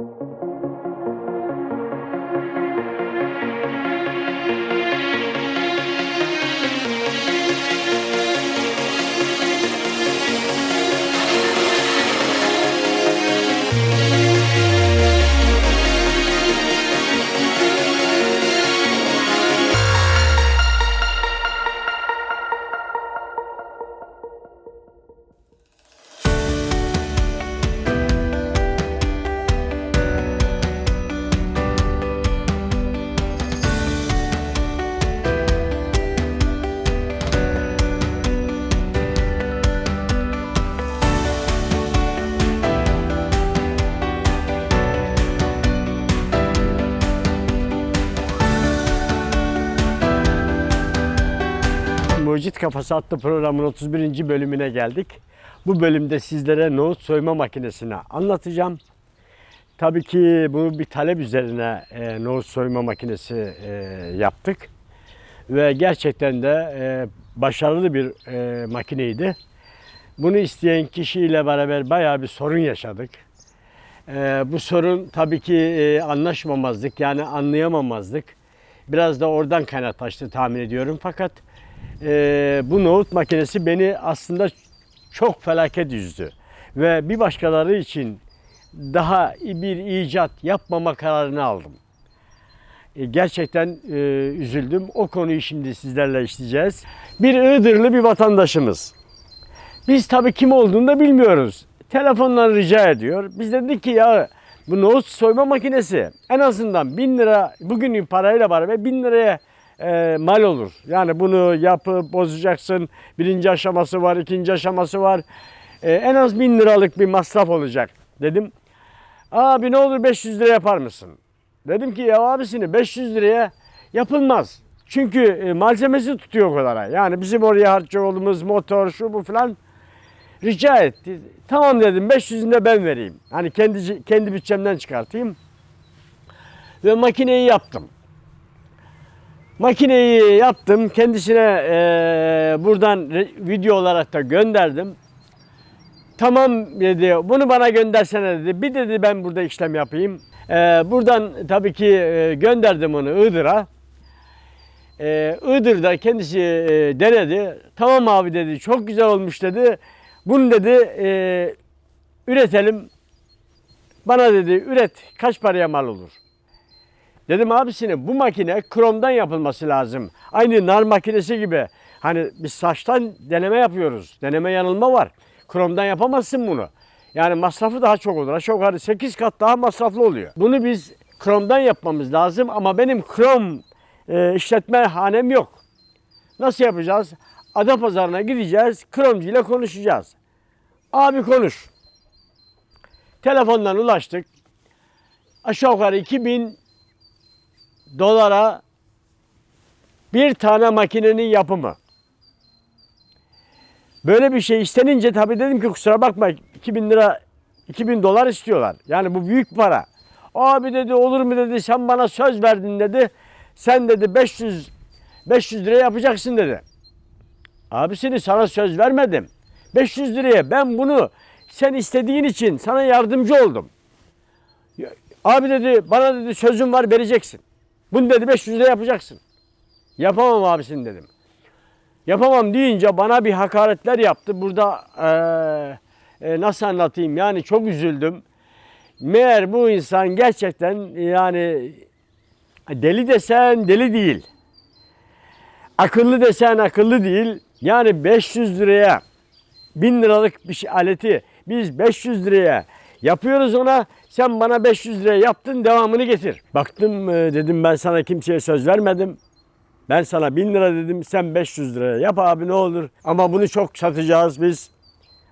you Mucit Kafası adlı programın 31. bölümüne geldik. Bu bölümde sizlere nohut soyma makinesini anlatacağım. Tabii ki bu bir talep üzerine e, nohut soyma makinesi e, yaptık. Ve gerçekten de e, başarılı bir e, makineydi. Bunu isteyen kişiyle beraber bayağı bir sorun yaşadık. E, bu sorun tabii ki e, anlaşmamazlık yani anlayamamazlık. Biraz da oradan kaynaklaştı tahmin ediyorum. Fakat e, bu nohut makinesi beni aslında çok felaket üzdü. Ve bir başkaları için daha bir icat yapmama kararını aldım. E, gerçekten e, üzüldüm. O konuyu şimdi sizlerle işleyeceğiz. Bir Iğdırlı bir vatandaşımız. Biz tabii kim olduğunu da bilmiyoruz. Telefonla rica ediyor. Biz dedik ki ya bu nohut soyma makinesi en azından 1000 lira bugünün parayla beraber 1000 liraya e, mal olur. Yani bunu yapıp bozacaksın. Birinci aşaması var, ikinci aşaması var. E, en az 1000 liralık bir masraf olacak dedim. Abi ne olur 500 lira yapar mısın? Dedim ki ya abisini 500 liraya yapılmaz. Çünkü e, malzemesi tutuyor o kadar. Yani bizim oraya harcayacağımız motor şu bu falan rica etti. Tamam dedim 500'ünü de ben vereyim. Hani kendi kendi bütçemden çıkartayım. Ve makineyi yaptım. Makineyi yaptım. Kendisine eee, buradan video olarak da gönderdim. Tamam dedi. Bunu bana göndersene dedi. Bir dedi ben burada işlem yapayım. Eee, buradan tabii ki eee, gönderdim onu Iğdır'a. Eee Iğdır'da kendisi eee, denedi. Tamam abi dedi. Çok güzel olmuş dedi. Bunu dedi eee, üretelim. Bana dedi üret. Kaç paraya mal olur? Dedim abisine bu makine kromdan yapılması lazım. Aynı nar makinesi gibi. Hani biz saçtan deneme yapıyoruz. Deneme yanılma var. Kromdan yapamazsın bunu. Yani masrafı daha çok olur. Aşağı yukarı 8 kat daha masraflı oluyor. Bunu biz kromdan yapmamız lazım ama benim krom e, işletme hanem yok. Nasıl yapacağız? Adapazarı'na gideceğiz. Kromcu ile konuşacağız. Abi konuş. Telefondan ulaştık. Aşağı yukarı 2000 dolara bir tane makinenin yapımı. Böyle bir şey istenince tabii dedim ki kusura bakma 2000 lira 2000 dolar istiyorlar. Yani bu büyük para. Abi dedi olur mu dedi sen bana söz verdin dedi. Sen dedi 500 500 lira yapacaksın dedi. Abisini sana söz vermedim. 500 liraya ben bunu sen istediğin için sana yardımcı oldum. Abi dedi bana dedi sözüm var vereceksin. Bunu dedi 500 lira yapacaksın. Yapamam abisin dedim. Yapamam deyince bana bir hakaretler yaptı. Burada eee, e, nasıl anlatayım yani çok üzüldüm. Meğer bu insan gerçekten yani deli desen deli değil. Akıllı desen akıllı değil. Yani 500 liraya 1000 liralık bir şey, aleti biz 500 liraya yapıyoruz ona. Sen bana 500 liraya yaptın devamını getir. Baktım e, dedim ben sana kimseye söz vermedim. Ben sana 1000 lira dedim sen 500 liraya yap abi ne olur. Ama bunu çok satacağız biz.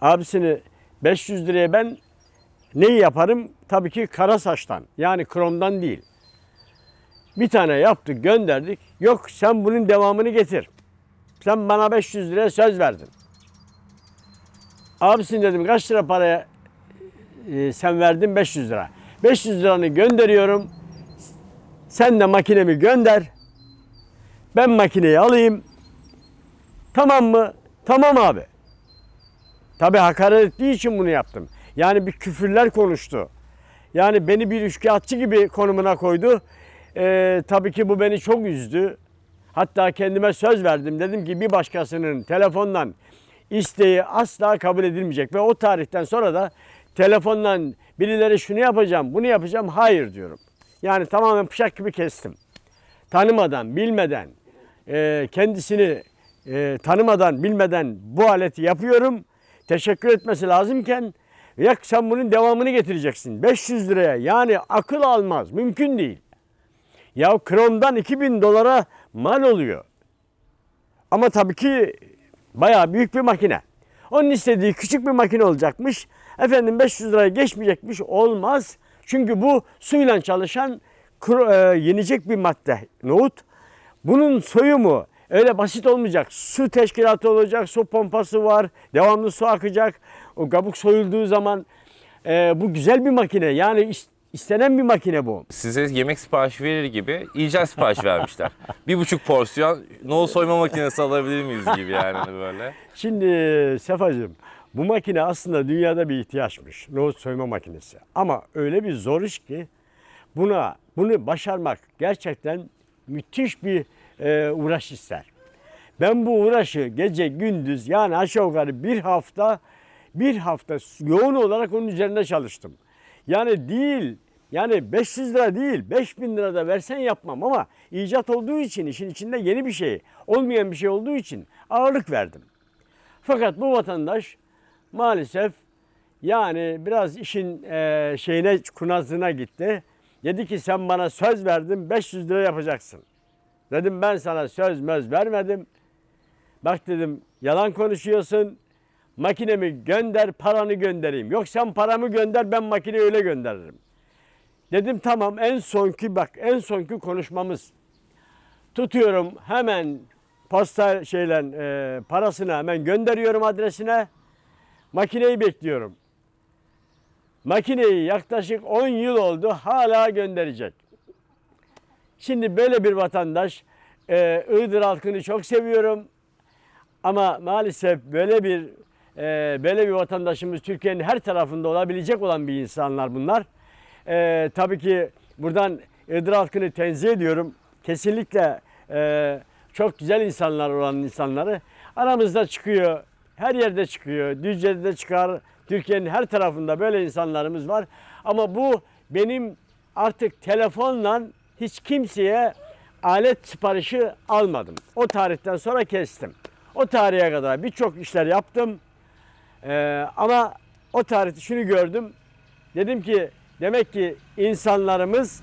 Abisini 500 liraya ben neyi yaparım? Tabii ki kara saçtan yani kromdan değil. Bir tane yaptık gönderdik. Yok sen bunun devamını getir. Sen bana 500 liraya söz verdin. Abisin dedim kaç lira paraya e, sen verdin 500 lira. 500 liranı gönderiyorum. Sen de makinemi gönder. Ben makineyi alayım. Tamam mı? Tamam abi. Tabi hakaret ettiği için bunu yaptım. Yani bir küfürler konuştu. Yani beni bir üçkağıtçı gibi konumuna koydu. Ee, tabii ki bu beni çok üzdü. Hatta kendime söz verdim. Dedim ki bir başkasının telefondan isteği asla kabul edilmeyecek. Ve o tarihten sonra da telefondan birileri şunu yapacağım, bunu yapacağım. Hayır diyorum. Yani tamamen bıçak gibi kestim. Tanımadan, bilmeden, e, kendisini e, tanımadan, bilmeden bu aleti yapıyorum. Teşekkür etmesi lazımken ya sen bunun devamını getireceksin. 500 liraya yani akıl almaz. Mümkün değil. Ya kromdan 2000 dolara mal oluyor. Ama tabii ki bayağı büyük bir makine. Onun istediği küçük bir makine olacakmış. Efendim 500 liraya geçmeyecekmiş. Olmaz. Çünkü bu suyla çalışan kuru- e, yenecek bir madde. Nohut. Bunun soyumu öyle basit olmayacak. Su teşkilatı olacak. Su pompası var. Devamlı su akacak. O kabuk soyulduğu zaman e, bu güzel bir makine. Yani istenen bir makine bu. Size yemek siparişi verir gibi icat sipariş vermişler. bir buçuk porsiyon nohut soyma makinesi alabilir miyiz gibi yani hani böyle. Şimdi Sefacığım bu makine aslında dünyada bir ihtiyaçmış. Nohut soyma makinesi. Ama öyle bir zor iş ki buna bunu başarmak gerçekten müthiş bir e, uğraş ister. Ben bu uğraşı gece gündüz yani aşağı yukarı bir hafta bir hafta yoğun olarak onun üzerinde çalıştım. Yani değil yani 500 lira değil 5000 lira da versen yapmam ama icat olduğu için işin içinde yeni bir şey olmayan bir şey olduğu için ağırlık verdim. Fakat bu vatandaş maalesef yani biraz işin e, şeyine kurnazlığına gitti. Dedi ki sen bana söz verdin 500 lira yapacaksın. Dedim ben sana söz möz vermedim. Bak dedim yalan konuşuyorsun. Makinemi gönder paranı göndereyim. Yok sen paramı gönder ben makineyi öyle gönderirim. Dedim tamam en sonki bak en sonki konuşmamız. Tutuyorum hemen posta şeyle e, parasını hemen gönderiyorum adresine. Makineyi bekliyorum. Makineyi yaklaşık 10 yıl oldu hala gönderecek. Şimdi böyle bir vatandaş e, Iğdır halkını çok seviyorum. Ama maalesef böyle bir e, böyle bir vatandaşımız Türkiye'nin her tarafında olabilecek olan bir insanlar bunlar. E, tabii ki buradan Iğdır halkını tenzih ediyorum. Kesinlikle e, çok güzel insanlar olan insanları aramızda çıkıyor. Her yerde çıkıyor. Düzce'de de çıkar. Türkiye'nin her tarafında böyle insanlarımız var. Ama bu benim artık telefonla hiç kimseye alet siparişi almadım. O tarihten sonra kestim. O tarihe kadar birçok işler yaptım. Ee, ama o tarihte şunu gördüm. Dedim ki demek ki insanlarımız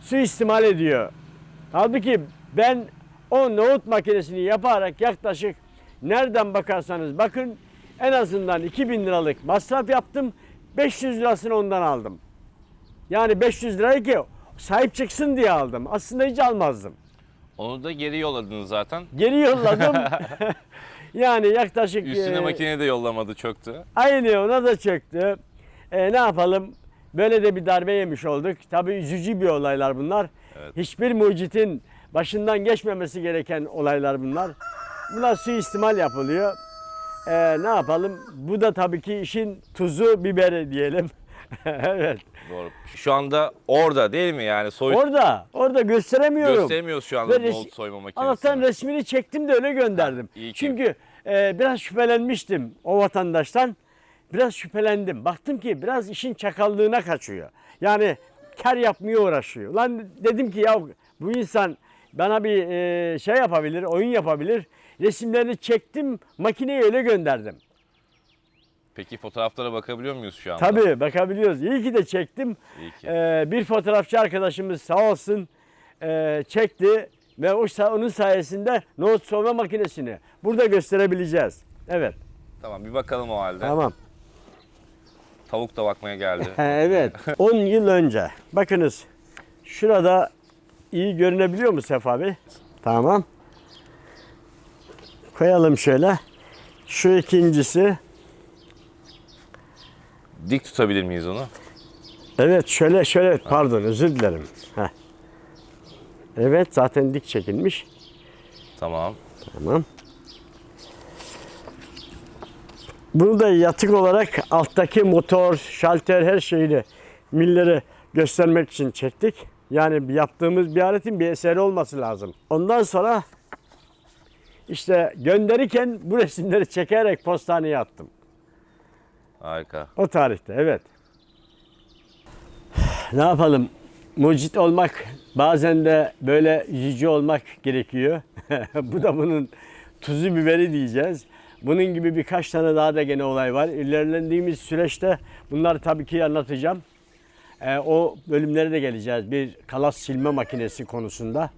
suistimal ediyor. Halbuki ben o nohut makinesini yaparak yaklaşık nereden bakarsanız bakın en azından 2000 liralık masraf yaptım. 500 lirasını ondan aldım. Yani 500 lirayı ki sahip çıksın diye aldım. Aslında hiç almazdım. Onu da geri yolladınız zaten. Geri yolladım. yani yaklaşık Üstüne e, makine de yollamadı çöktü. Aynı ona da çöktü. E, ne yapalım? Böyle de bir darbe yemiş olduk. Tabii üzücü bir olaylar bunlar. Evet. Hiçbir mucitin başından geçmemesi gereken olaylar bunlar. Buna suistimal yapılıyor. E, ne yapalım? Bu da tabii ki işin tuzu biberi diyelim. evet. Doğru. Şu anda orada değil mi yani soy Orada, orada gösteremiyorum. gösteremiyoruz şu anda Ve res- nohut soyma makinesini. Allah'tan resmini çektim de öyle gönderdim. iyi ki. Çünkü e, biraz şüphelenmiştim o vatandaştan. Biraz şüphelendim. Baktım ki biraz işin çakallığına kaçıyor. Yani kar yapmaya uğraşıyor. Lan dedim ki ya bu insan bana bir e, şey yapabilir, oyun yapabilir. Resimlerini çektim, makineye öyle gönderdim. Peki fotoğraflara bakabiliyor muyuz şu anda? Tabii bakabiliyoruz. İyi ki de çektim. İyi ki. Ee, bir fotoğrafçı arkadaşımız sağ olsun e, çekti ve o onun sayesinde nohut soyma makinesini burada gösterebileceğiz. Evet. Tamam bir bakalım o halde. Tamam. Tavuk da bakmaya geldi. evet. 10 yıl önce. Bakınız şurada iyi görünebiliyor mu Sefa Bey? Tamam. Koyalım şöyle. Şu ikincisi. Dik tutabilir miyiz onu? Evet şöyle şöyle pardon özür dilerim. Heh. Evet zaten dik çekilmiş. Tamam. Tamam. Bunu da yatık olarak alttaki motor, şalter her şeyini millere göstermek için çektik. Yani yaptığımız bir aletin bir eseri olması lazım. Ondan sonra işte gönderirken bu resimleri çekerek postaneye attım. Harika. O tarihte evet. Ne yapalım? Mucit olmak bazen de böyle yüzücü olmak gerekiyor. Bu da bunun tuzu biberi diyeceğiz. Bunun gibi birkaç tane daha da gene olay var. İlerlendiğimiz süreçte bunları tabii ki anlatacağım. Ee, o bölümlere de geleceğiz. Bir kalas silme makinesi konusunda.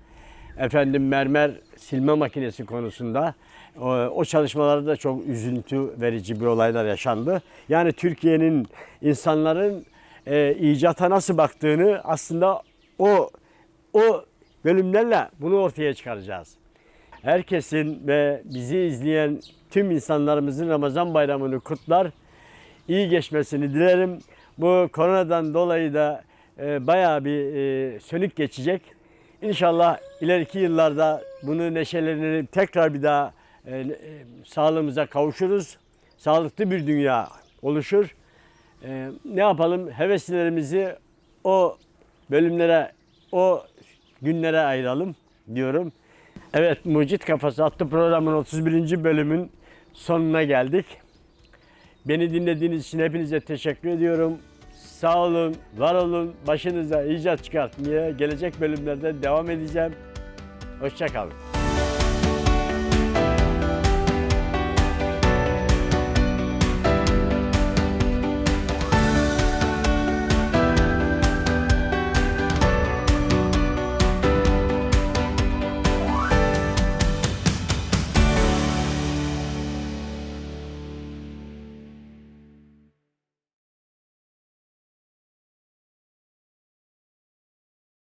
Efendim mermer silme makinesi konusunda. O, o çalışmalarda da çok üzüntü verici bir olaylar yaşandı. Yani Türkiye'nin insanların e, icata nasıl baktığını aslında o o bölümlerle bunu ortaya çıkaracağız. Herkesin ve bizi izleyen tüm insanlarımızın Ramazan bayramını kutlar. İyi geçmesini dilerim. Bu koronadan dolayı da e, bayağı bir e, sönük geçecek. İnşallah ileriki yıllarda bunu neşelenip tekrar bir daha e, e, sağlığımıza kavuşuruz. Sağlıklı bir dünya oluşur. E, ne yapalım? Heveslerimizi o bölümlere, o günlere ayıralım diyorum. Evet, Mucit Kafası adlı programın 31. bölümün sonuna geldik. Beni dinlediğiniz için hepinize teşekkür ediyorum. Sağ olun, var olun. Başınıza icat çıkartmaya gelecek bölümlerde devam edeceğim. Hoşçakalın.